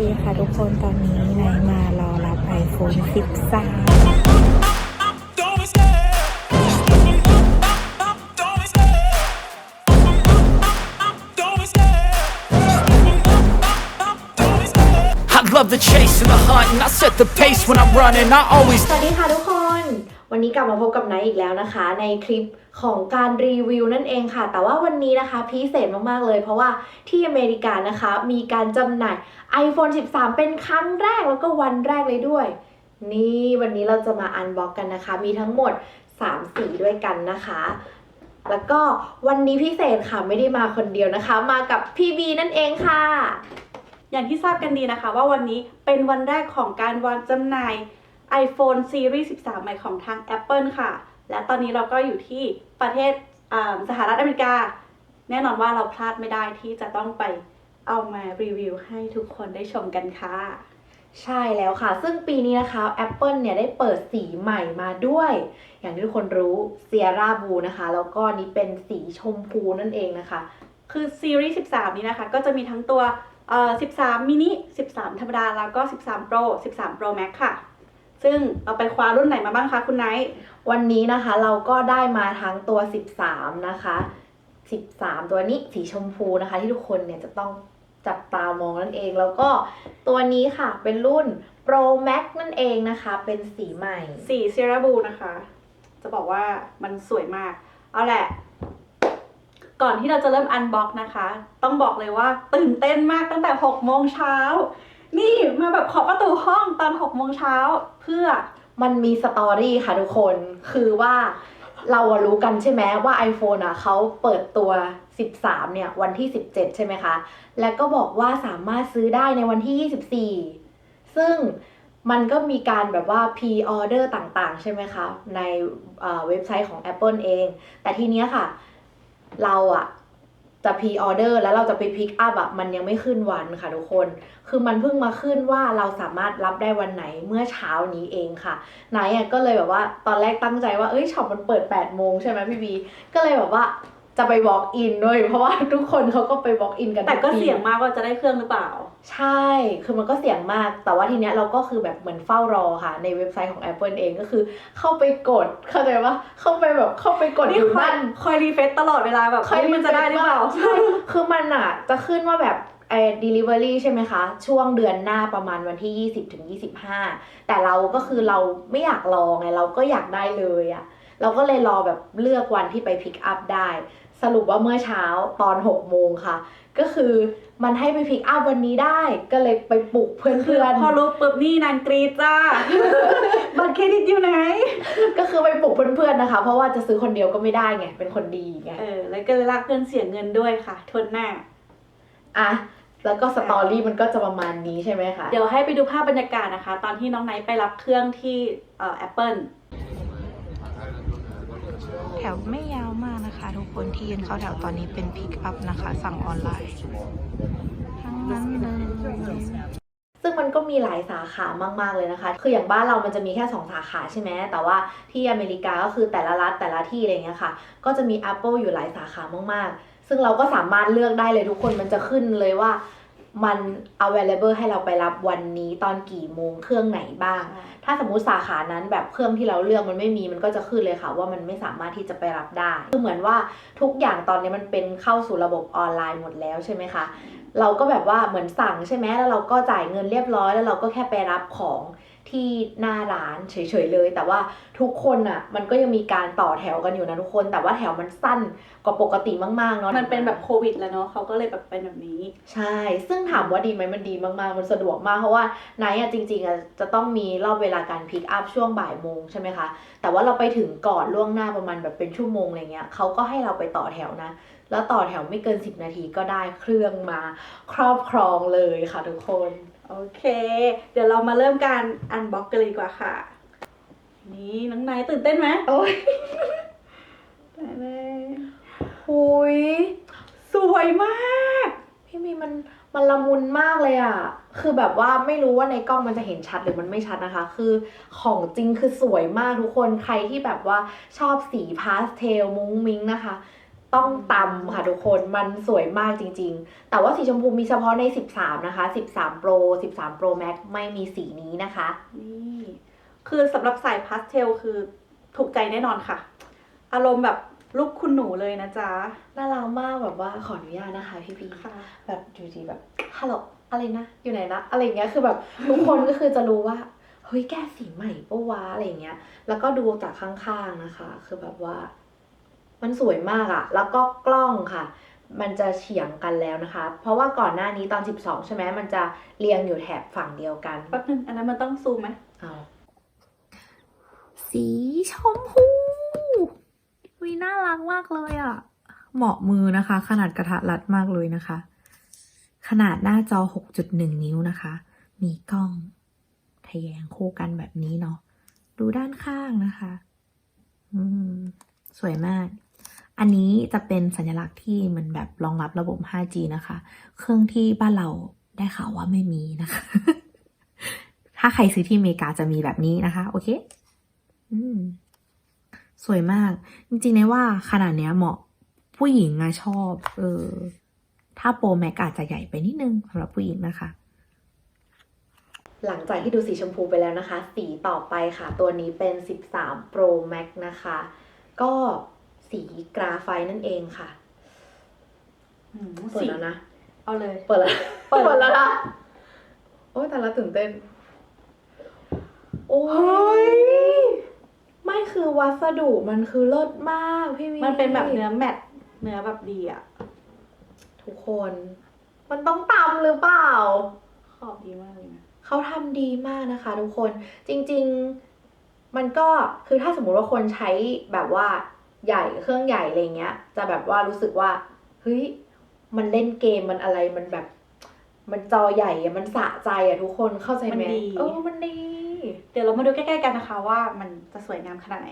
ดีค่ะทุกคนตอนนี้นายมารอรับ iPhone 13 Don't be scared. Don't be scared. Don't be scared. Don't be scared. I love the chase and the hunt, and I set the pace when I'm running. I always สวัสดีค่ะทุกคน วันนี้กลับมาพบกับไนท์อีกแล้วนะคะ ในคลิป ของการรีวิวนั่นเองค่ะ แต่ว่าวันนี้นะคะพิเศษมาก ๆ เลย เพราะว่าที่อเมริกานะคะ มีการจำหน่าย iPhone 13 เป็นครั้งแรกแล้วก็วันแรกเลยด้วย นี่วันนี้เราจะมาอันบ็อกกันนะคะ มีทั้งหมด 3 สีด้วยกันนะคะ แล้วก็วันนี้พิเศษค่ะไม่ได้มาคนเดียวนะคะ มากับพี่บีนั่นเองค่ะ อย่างที่ทราบกันดีนะคะ ว่าวันนี้เป็นวันแรกของการวางจำหน่าย iPhone Series 13 ใหม่ของทาง Apple ค่ะ และตอนนี้เราก็อยู่ที่ประเทศอ่าสหรัฐอเมริกา แน่นอนว่าเราพลาดไม่ได้ที่จะต้องไปเอามารีวิวให้ทุกคนได้ชมกันค่ะ ใช่แล้วค่ะ ซึ่งปีนี้นะคะ Apple เนี่ยได้เปิดสีใหม่มาด้วย อย่างที่ทุกคนรู้ Sierra Blue นะคะ แล้วก็นี้เป็นสีชมพูนั่นเองนะคะ คือ Series 13 นี้นะคะ ก็จะมีทั้งตัวเอ่อ13 mini 13 ธรรมดา แล้วก็ 13 Pro 13 Pro Max ค่ะ ซึ่งเราไปคว้ารุ่นไหนมาบ้างคะคุณไนท์ วันนี้นะคะเราก็ได้มาทั้งตัว 13 นะคะ 13 ตัวนี้สีชมพูนะคะ ที่ทุกคนเนี่ยจะต้องจับตามองนั่นเอง แล้วก็ตัวนี้ค่ะเป็นรุ่น Pro Max นั่นเองนะคะ เป็นสีใหม่ สี Sierra Blue นะคะ จะบอกว่ามันสวยมาก เอาแหละ ก่อนที่เราจะเริ่มอันบ็อกนะคะ ต้องบอกเลยว่าตื่นเต้นมากตั้งแต่ 6 โมงเช้า นี่มาแบบขอประตูห้องตอน 6 โมงเช้าเพื่อ มันมีสตอรี่ค่ะทุกคน คือว่าเรารู้กันใช่ไหมว่า iPhone อะเขาเปิดตัว 13 เนี่ย วันที่ 17 ใช่ไหมคะ แล้วก็บอกว่าสามารถซื้อได้ในวันที่ 24 ซึ่งมันก็มีการแบบว่า pre-order ต่างๆ ใช่ไหมคะ ในเอ่อเว็บไซต์ของ Apple เอง แต่ทีเนี้ยค่ะ เราอะ จะพีออเดอร์แล้วเราจะไปพิกอัพอะมันยังไม่ขึ้นวันค่ะทุกคน คือมันเพิ่งมาขึ้นว่าเราสามารถรับได้วันไหนเมื่อเช้านี้เองค่ะไนท์อะก็เลยแบบว่าตอนแรกตั้งใจว่าเอ้ยช็อปมันเปิด8โมงใช่ไหมพี่บี ก็เลยแบบว่าจะไป walk in ด้วยเพราะว่าทุกคนเขาก็ไป walk in กันแต่ก็เสี่ยงมากว่าจะได้เครื่องหรือเปล่า ใช่ คือมันก็เสี่ยงมาก แต่ว่าทีเนี้ยเราก็คือแบบเหมือนเฝ้ารอค่ะ ในเว็บไซต์ของ Apple เองก็คือ เข้าไปกด เข้าใจปะเข้าไปแบบเข้าไปกดนี่อยู่คอยนั่น คอยรีเฟซตลอดเวลาแบบเฮ้ยมันจะได้หรือเปล่า ใช่ คือมันอะจะขึ้นว่าแบบไอ้ delivery ใช่ไหมคะ ช่วงเดือนหน้าประมาณวันที่ 20ถึง25 แต่เราก็คือเราไม่อยากรอไง เราก็อยากได้เลยอะเราก็เลยรอแบบเลือกวันที่ไป pick up ได้ สรุปว่าเมื่อเช้าตอน6โมงค่ะ ก็คือมันให้ไป pick up วันนี้ได้ก็เลยไปปลุกเคือพื่อนพอรู้ปุ๊บนี่นานกรีดจ้าบัตรเครดิตอยู่ไหนๆก็คือไปปลุกเพื่อนๆนะคะ เพราะว่าจะซื้อคนเดียวก็ไม่ได้ไงเป็นคนดีไงเออแล้วก็เลยลากเพื่อนเสียเงินด้วยค่ะ ทนหน้าอะแล้วก็สตอรี่มันก็จะประมาณนี้ใช่ไหมคะ เดี๋ยวให้ไปดูภาพบรรยากาศนะคะ ตอนที่น้องไนท์ไปรับเครื่องที่เอ่อ Apple แถวไม่ยาวมาก นะคะ ทุกคนที่ยืนเข้าแถวตอนนี้เป็นพิกอัพนะคะ สั่งออนไลน์ทั้งนั้นเลยซึ่งมันก็มีหลายสาขามาก ๆ เลยนะคะ คืออย่างบ้านเรามันจะมีแค่ 2 สาขาใช่ไหม แต่ว่าที่อเมริกาก็คือแต่ละรัฐแต่ละที่อะไรเงี้ยค่ะ ก็จะมี Apple อยู่หลายสาขามาก ๆ ซึ่งเราก็สามารถเลือกได้เลยทุกคน มันจะขึ้นเลยว่า มัน available ให้เราไปรับวันนี้ตอนกี่โมงเครื่องไหนบ้าง ถ้าสมมุติสาขานั้นแบบเครื่องที่เราเลือกมันไม่มีมันก็จะขึ้นเลยค่ะ ว่ามันไม่สามารถที่จะไปรับได้ คือเหมือนว่าทุกอย่างตอนนี้มันเป็นเข้าสู่ระบบออนไลน์หมดแล้วใช่ไหมคะ เราก็แบบว่าเหมือนสั่งใช่ไหมแล้วเราก็จ่ายเงินเรียบร้อย แล้วเราก็แค่ไปรับของ ที่หน้าร้านเฉยๆเลย แต่ว่าทุกคนอะมันก็ยังมีการต่อแถวกันอยู่นะทุกคน แต่ว่าแถวมันสั้นกว่าปกติมากๆเนาะมันเป็นแบบโควิดแล้วเนาะเขาก็เลยแบบเป็นแบบนี้ ใช่ ซึ่งถามว่าดีไหมมันดีมากๆ มันสะดวกมากเพราะว่าไนท์อะจริงๆอะจะต้องมีรอบเวลาการพิกอัพช่วงบ่ายโมงใช่ไหมคะ แต่ว่าเราไปถึงก่อนล่วงหน้าประมาณแบบเป็นชั่วโมงอะไรเงี้ยเขาก็ให้เราไปต่อแถวนะแล้วต่อแถวไม่เกิน 10 นาทีก็ได้เครื่องมาครอบครองเลยค่ะทุกคน โอเค เดี๋ยวเรามาเริ่มการอันบ็อกกันเลยดีกว่าค่ะ นี่น้องไนท์ตื่นเต้นไหมโอ้ยได้เลยหุยสวยมาก พี่มีมันมันละมุนมากเลยอะคือแบบว่าไม่รู้ว่าในกล้องมันจะเห็นชัดหรือมันไม่ชัดนะคะ คือของจริงคือสวยมากทุกคน ใครที่แบบว่าชอบสีพาสเทลมุ้งมิ้งนะคะ ต้องตำค่ะทุกคนมันสวยมากจริง ๆ แต่ว่าสีชมพูมีเฉพาะใน 13 นะคะ 13 Pro 13 Pro Max ไม่มีสีนี้นะคะ นี่คือสำหรับสายพาสเทลคือถูกใจแน่นอนค่ะ อารมณ์แบบลูกคุณหนูเลยนะจ๊ะ น่ารักมากแบบว่าขออนุญาตนะคะพี่พีค่ะแบบอยู่ดีแบบฮัลโหลอะไรนะ อยู่ไหนนะอะไรเงี้ยคือแบบทุกคนก็คือจะรู้ว่าเฮ้ยแกสีใหม่ปะวะอะไรเงี้ย แล้วก็ดูจากข้างๆนะคะ คือแบบว่า มันสวยมากอะแล้วก็กล้องค่ะ มันจะเฉียงกันแล้วนะคะ เพราะว่าก่อนหน้านี้ตอน 12 ใช่ไหมมันจะเรียงอยู่แถบฝั่งเดียวกันแป๊บนึงอันนั้นมันต้องซูมไหมเอาสีชมพูวิน่ารักมากเลยอะ่ะ เหมาะมือนะคะ ขนาดกระทะรัดมากเลยนะคะ ขนาดหน้าจอ 6.1 นิ้วนะคะ มีกล้องทะแยงคู่กันแบบนี้เนาะ ดูด้านข้างนะคะ อืม สวยมาก อันนี้จะเป็นสัญลักษณ์ที่มือนแบบรองรับระบบ 5G นะคะ เครื่องที่บ้านเราได้ข่าวว่าไม่มีนะคะ ถ้าใครซื้อที่อเมริกาจะมีแบบนี้นะคะ โอเคอืมสวยมาก จริงๆในว่าขนาดเนี้ยเหมาะผู้หญิงอะชอบ เออ ถ้าโปรแม็กอาจจะใหญ่ไปนิดนึงสำหรับผู้หญิงนะคะ หลังจากที่ดูสีชมพูไปแล้วนะคะ สีต่อไปค่ะ ตัวนี้เป็น 13 Pro Max นะคะ ก็ สีกราไฟต์นั่นเองค่ะอืมเปิดสีแล้วนะ เอาเลย เปิดแล้ว เปิดแล้วนะโอ้ยแต่ละตื่นเต้น โอ้ย ไม่คือวัสดุมันคือเลิศมากพี่วีมันเป็นแบบเนื้อแมตต์เนื้อแบบดีอะทุกคน มันต้องตำหรือเปล่า ขอบดีมากเลยนะเขาทำดีมากนะคะทุกคน จริง ๆ มันก็คือถ้าสมมุติว่าคนใช้แบบว่า ใหญ่เครื่องใหญ่อะไรเงี้ย จะแบบว่ารู้สึกว่าเฮ้ยมันเล่นเกมมันอะไรมันแบบ มันจอใหญ่อะมันสะใจอะทุกคนเข้าใจไหมมันดี เออมันดี เดี๋ยวเรามาดูใกล้ๆกันนะคะว่ามันจะสวยงามขนาดไหน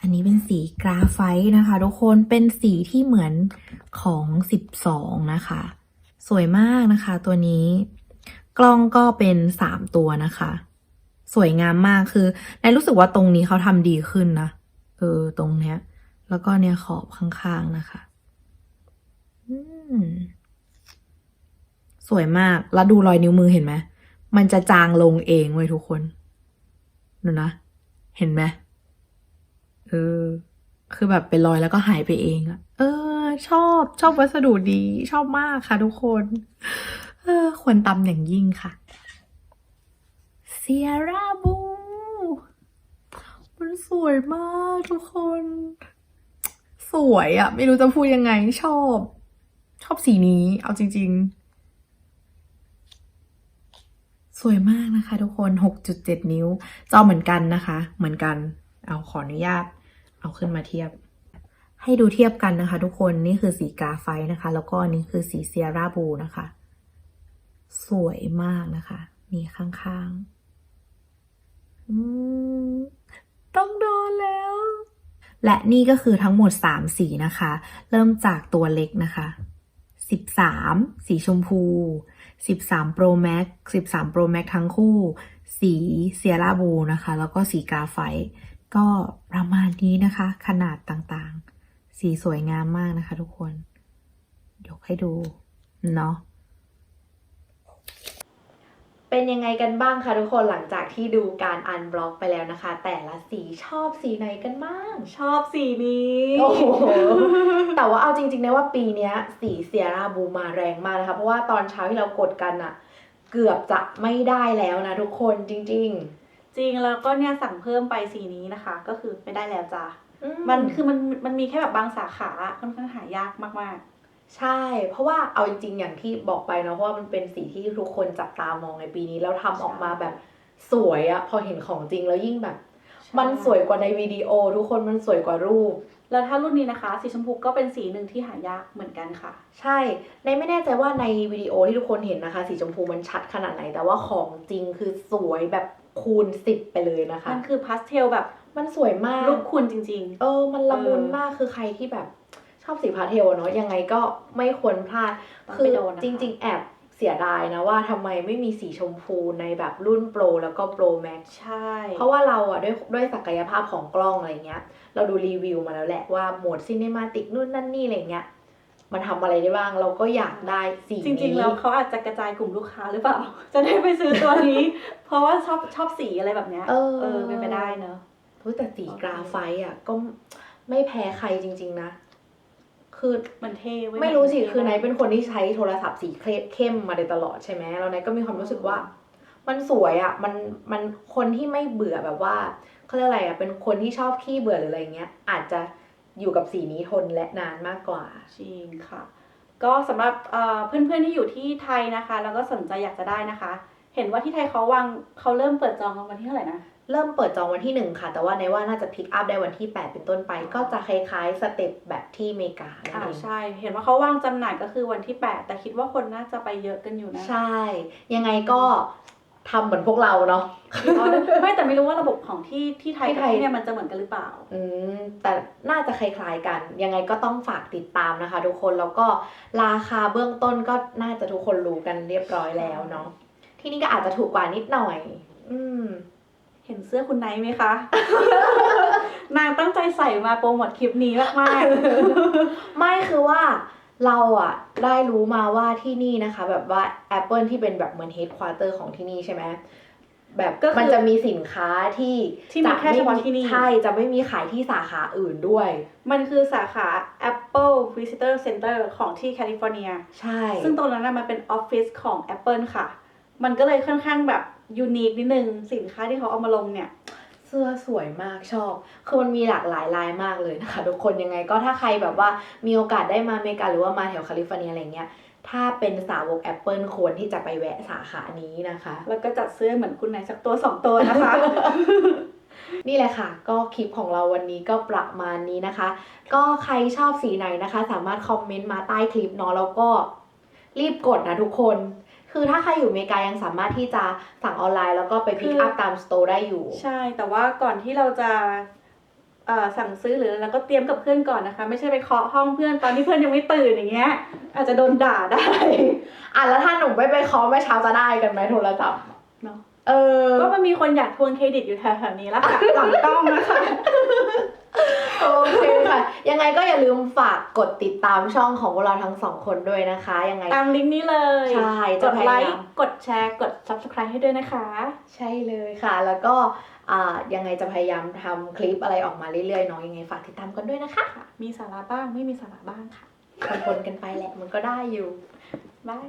อันนี้เป็นสีกราไฟต์นะคะ ทุกคนเป็นสีที่เหมือนของ 12 นะคะ สวยมากนะคะ ตัวนี้ กล้องก็เป็น 3 ตัวนะคะ สวยงามมากคือในรู้สึกว่าตรงนี้เขาทำดีขึ้นนะเออตรงเนี้ย แล้วก็เนี่ยขอบข้างๆนะคะสวยมาก แล้วดูรอยนิ้วมือเห็นไหมมันจะจางลงเองเว้ยทุกคนดูนะ เห็นไหมเออ คือแบบเป็นรอยแล้วก็หายไปเองอะเออ ชอบชอบวัสดุดี ชอบมากค่ะทุกคน เออ ควรตำอย่างยิ่งค่ะ ซียร่าบู มันสวยมากทุกคน สวยอะไม่รู้จะพูดยังไงชอบ ชอบสีนี้ เอาจริง ๆ สวยมากนะคะทุกคน 6.7 นิ้ว จอเหมือนกันนะคะ เหมือนกัน เอาขออนุญาต เอาขึ้นมาเทียบ ให้ดูเทียบกันนะคะ ทุกคน นี่คือสีกาไฟนะคะ แล้วก็อันนี้คือสีเซียร่าบูนะคะ สวยมากนะคะนี่ข้างๆ ต้องโดนแล้ว และนี่ก็คือทั้งหมด 3 สีนะคะ เริ่มจากตัวเล็กนะคะ 13 สีชมพู 13 Pro Max 13 Pro Max ทั้งคู่ สีเซียร่าบูนะคะ แล้วก็สีกาไฟ ก็ประมาณนี้นะคะ ขนาดต่างๆ สีสวยงามมากนะคะทุกคน ยกให้ดู เนาะ เป็นยังไงกันบ้างคะทุกคนหลังจากที่ดูการอันบล็อกไปแล้วนะคะ แต่ละสีชอบสีไหนกันบ้าง ชอบสีนี้ โอ้โห แต่ว่าเอาจริงๆนะว่าปีเนี้ย สีเซียร่าบูมาแรงมากนะคะ เพราะว่าตอนเช้าที่เรากดกันอะเกือบจะไม่ได้แล้วนะทุกคนจริงจริงแล้วก็เนี่ยสั่งเพิ่มไปสีนี้นะคะ ก็คือไม่ได้แล้วจ้ะๆอืมันคือมันมันมีแค่แบบบางสาขาค่อนข้างหายากมาก ใช่ เพราะว่าเอาจริงๆอย่างที่บอกไปเนาะเพราะว่ามันเป็นสีที่ทุกคนจับตามองในปีนี้ แล้วทำออกมาแบบสวยอะพอเห็นของจริงแล้วยิ่งแบบๆมันสวยกว่าในวิดีโอ ทุกคนมันสวยกว่ารูป แล้วถ้ารุ่นนี้นะคะ สีชมพูก็เป็นสีหนึ่งที่หายากเหมือนกันค่ะ ใช่ในไม่แน่ใจว่าในวิดีโอที่ทุกคนเห็นนะคะ สีชมพูมันชัดขนาดไหน แต่ว่าของจริงคือสวยแบบคูณสิบไปเลยนะคะ มันคือพาสเทลแบบมันสวยมาก ลูกคุณจริงเออ มันละมุนเออ มากคือใครที่แบบช อบสีพาสเทลอะเนาะยังไงก็ไม่ควรพลาดต้องคืไปอโดนนะคะจริง ๆ แอบเสียดายนะว่าทำไมไม่มีสีชมพูในแบบรุ่นโปรแล้วก็โปรแม็กใช่ เพราะว่าเราอะด้วยด้วยศักยภาพของกล้องอะไรเงี้ย เราดูรีวิวมาแล้วแหละว่าโหมดซิน e มาติกนู่นนั่นนี่อะไรเงี้ยมันทำอะไรได้บ้างเราก็อยากได้สีจริงนี้ๆแล้วเขาอาจจะกระจายกลุ่มลูกค้าหรือเปล่า จะได้ไปซื้อตัวนี้ เพราะว่าชอบชอบสีอะไรแบบเนี้ยเออเออเป็นไปได้เนอะเฮ้ยแต่สีกราไฟต์อะก็ไม่แพ้ใครจริง ๆ นะ คือมันเท่เว้ยไม่รู้สิมันท่คือไนท์เป็นคนที่ใช้โทรศัพท์สีเข้มมาโดยตลอดใช่ไหมแล้วไนท์ก็มีความรู้สึกว่า มันสวยอะ่ะมันมันคนที่ไม่เบื่อแบบว่าเขาเรียกอะไรอะ่ะเป็นคนที่ชอบขี้เบื่อหรืออะไรเงี้ย อาจจะอยู่กับสีนี้ทนและนานมากกว่าจริงค่ะ ก็สำหรับเอ่อเพื่อนๆที่อยู่ที่ไทยนะคะ แล้วก็สนใจอยากจะได้นะคะ เห็นว่าที่ไทยเขาวางเขาเริ่มเปิดจองกันวันที่เท่าไหร่นะ เริ่มเปิดจองวันที่หนึ่งค่ะ แต่ว่าในว่าน่าจะพิกอัพได้วันที่ 8 เป็นต้นไป ก็จะคล้ายๆสเต็ปแบบที่อเมริกานั่นอ่าเองใช่ เห็นว่าเขาวางจำหน่ายก็คือวันที่ 8 แต่คิดว่าคนน่าจะไปเยอะกันอยู่นะ ใช่ ยังไงก็ทำเหมือนพวกเราเนาะไม่แต่ไม่รู้ว่าระบบของที่ที่ไทยที่กับไทยที่เนี่ยมันจะเหมือนกันหรือเปล่า อืมแต่น่าจะคล้ายๆกัน ยังไงก็ต้องฝากติดตามนะคะ ทุกคนแล้วก็ราคาเบื้องต้นก็น่าจะทุกคนรู้กันเรียบร้อยแล้วเนาะที่นี่ก็อาจจะถูกกว่านิดหน่อย อืม เห็นเสื้อคุณไนท์ไหมคะ นางตั้งใจใส่มาโปรโมทคลิปนี้มากไม่คือว่าเราอะได้รู้มาว่าที่นี่นะคะ แบบว่า Apple ที่เป็นแบบเหมือนเฮดควอเตอร์ของที่นี่ใช่ไหมแบบก็คือมันจะมีสินค้าที่ที่มีแค่เฉพาะที่นี่ใช่จะไม่มีขายที่สาขาอื่นด้วยๆมันคือสาขา Apple Visitor Center ของที่แคลิฟอร์เนีย ใช่ ซึ่งตรงนั้นนะมันเป็นออฟฟิศของ Apple ค่ะ มันก็เลยค่อนข้างแบบ ยูนิคนิดนึงสินค้าที่เขาเอามาลงเนี่ย เสื้อสวยมากชอบ คือมันมีหลากหลายลายมากเลยนะคะ ทุกคนยังไงก็ถ้าใครแบบว่ามีโอกาสได้มาอเมริกาหรือว่ามาแถวแคลิฟอร์เนียอะไรเงี้ยถ้าเป็นสาวก Apple ควรที่จะไปแวะสาขานี้นะคะ แล้วก็จัดเสื้อเหมือนคุณนายสักตัวสองตัวนะคะ นี่แหละค่ะ ก็คลิปของเราวันนี้ก็ประมาณนี้นะคะ ก็ใครชอบสีไหนนะคะ สามารถคอมเมนต์มาใต้คลิปเนาะแล้วก็รีบกดนะทุกคน คือถ้าใครอยู่อเมริกายังสามารถที่จะสั่งออนไลน์แล้วก็ไปพิกอัพตามสโตร์ได้อยู่ ใช่ แต่ว่าก่อนที่เราจะเอ่อสั่งซื้อหรืออะไรเราก็เตรียมกับเพื่อนก่อนนะคะ ไม่ใช่ไปเคาะห้องเพื่อนตอนที่เพื่อนยังไม่ตื่นอย่างเงี้ย อาจจะโดนด่าได้ อะแล้วถ้าหนูไม่ไปเคอเมื่อเช้าจะได้กันไหมโทรศัพท์เนาะเออก็มันมีคนอยากทวงเครดิตอยู่แถวๆนี้แล้วค่ะหลังกล้องนะคะโอเคค่ะยัง ไงก็อย่าลืมฝากกดติดตามช่องของพวกเราทั้งสองคนด้วยนะคะ ยังไง ตามลิงก์นี้เลยใช่กจะดพยายามไลค์กดแชร์กด subscribe ให้ด้วยนะคะ ใช่เลยค่ะ แล้วก็อ่ายังไงจะพยายามทำคลิปอะไรออกมาเรื่อยๆเนาะยังไงฝากติดตามกันด้วยนะคะมีสาระบ้างไม่มีสาระบ้างค่ะปนๆกันไปแหละมันก็ได้อยู่ บาย